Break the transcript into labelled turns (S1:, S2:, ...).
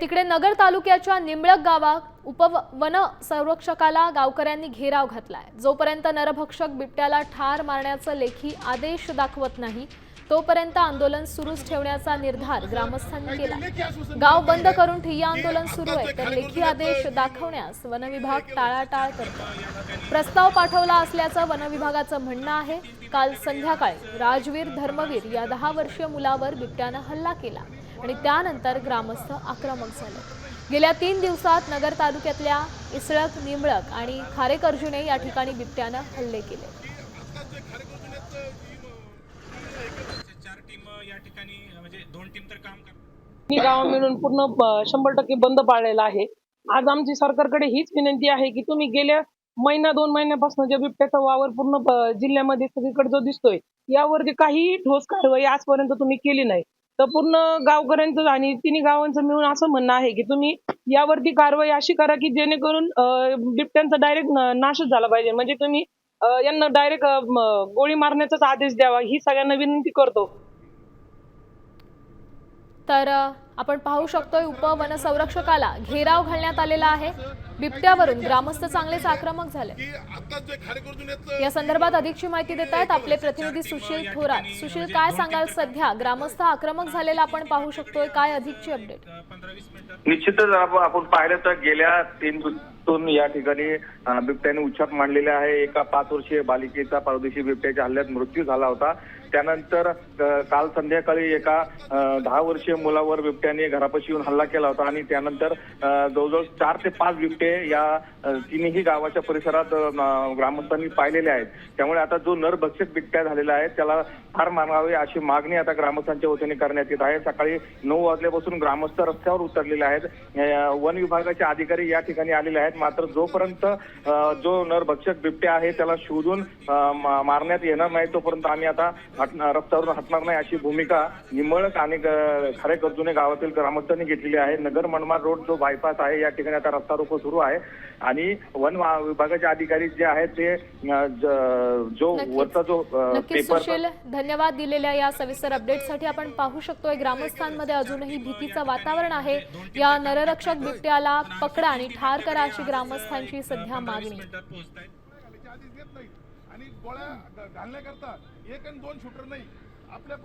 S1: तिकडे नगर तालुक्याच्या निंबळक गावात उपवन संरक्षकाला गावकऱ्यांनी घेराव घातलाय. जोपर्यंत नरभक्षक बिबट्याला ठार मारण्याचा लेखी आदेश दाखवत नाही तोपर्यंत आंदोलन सुरूच ठेवण्याचा निर्धार ग्रामस्थांनी केला. गाव बंद करून ठिय्या आंदोलन सुरू आहे तर लेखी आदेश दाखवण्यास वनविभाग टाळाटाळ करतो. प्रस्ताव पाठवला असल्याचं वनविभागाचं म्हणणं आहे. काल संध्याकाळी राजवीर धर्मवीर या दहा वर्षीय मुलावर बिबट्यानं हल्ला केला. आणि त्यानंतर ग्रामस्थ आक्रमक झाले. गेल्या तीन दिवसात नगर तालुक्यातल्या इसळक निंबळक आणि खारेकर्जुने या ठिकाणी बिबट्यानं हल्ले केले.
S2: गाव मिळून पूर्ण शंभर टक्के बंद पाळलेला आहे. आज आमची सरकारकडे हीच विनंती आहे की तुम्ही गेल्या महिना दोन महिन्यापासून जे बिबट्याचा वावर पूर्ण जिल्ह्यामध्ये सगळीकडे जो दिसतोय यावरती काहीही ठोस कारवाई आजपर्यंत तुम्ही केली नाही. तर पूर्ण गावकऱ्यांचं आणि तिन्ही गावांचं मिळून असं म्हणणं आहे की तुम्ही यावरती कारवाई अशी करा की जेणेकरून बिबट्यांचा डायरेक्ट नाशच झाला पाहिजे. म्हणजे तुम्ही यांना डायरेक्ट गोळी मारण्याचाच आदेश द्यावा. ही सगळ्यांना विनंती करतो.
S1: तर आपण पाहू शकतोय उपवन संरक्षकाला घेराव घालण्यात आलेला आहे. बिबट्यावरून ग्रामस्थ चांगलेच आक्रमक झाले. या संदर्भात अधिकची माहिती देत आहेत आपले प्रतिनिधी सुशील थोरात. सुशील काय सांगाल सध्या? ग्रामस्थ आक्रमक झालेला आपण पाहू शकतोय. काय अधिकची अपडेट?
S3: निश्चितच आप- आपण पाहिलं तर गेल्या तीन असून या ठिकाणी बिबट्याने उच्छाद मांडलेला आहे. एका पाच वर्षीय बालिकेचा परदेशी बिबट्याच्या हल्ल्यात मृत्यू झाला होता. त्यानंतर काल संध्याकाळी एका दहा वर्षीय मुलावर बिबट्याने घरापाशी येऊन हल्ला केला होता आणि त्यानंतर जवळजवळ चार ते पाच बिबटे या तिन्ही गावाच्या परिसरात ग्रामस्थांनी पाहिलेले आहेत. त्यामुळे आता जो नरभक्षक बिबट्या झालेला आहे त्याला फार मानावे अशी मागणी आता ग्रामस्थांच्या वतीने करण्यात येत आहे. सकाळी नऊ वाजल्यापासून ग्रामस्थ रस्त्यावर उतरलेले आहेत. वन विभागाचे अधिकारी या ठिकाणी आलेले आहेत. मात्र जोपर्यंत जो नरभक्षक बिबट्या आहे त्याला शोधून मारण्यात येणार नाही तोपर्यंत आम्ही आता रस्त्यावरून हटणार नाही अशी भूमिका निंबळक आणि ग- खारेकर्जुने गावातील ग्रामस्थांनी घेतलेली आहे. नगर मनमाड रोड जो बायपास आहे या ठिकाणी आता रस्ता रोको सुरू आहे. आणि वन विभागाचे अधिकारी जे आहेत ते ज-. वरचा जो पेपर
S1: धन्यवाद दिलेल्या या सविस्तर अपडेटसाठी आपण पाहू शकतोय ग्रामस्थांमध्ये अजूनही भीतीचं वातावरण आहे. या नररक्षक बिबट्याला पकडा आणि ठार करा अशी ग्रामस्थांची सध्या मागणी.
S4: आणि गोळ्या घालण्याकरता एक आणि दोन शूटर नाही. आपल्या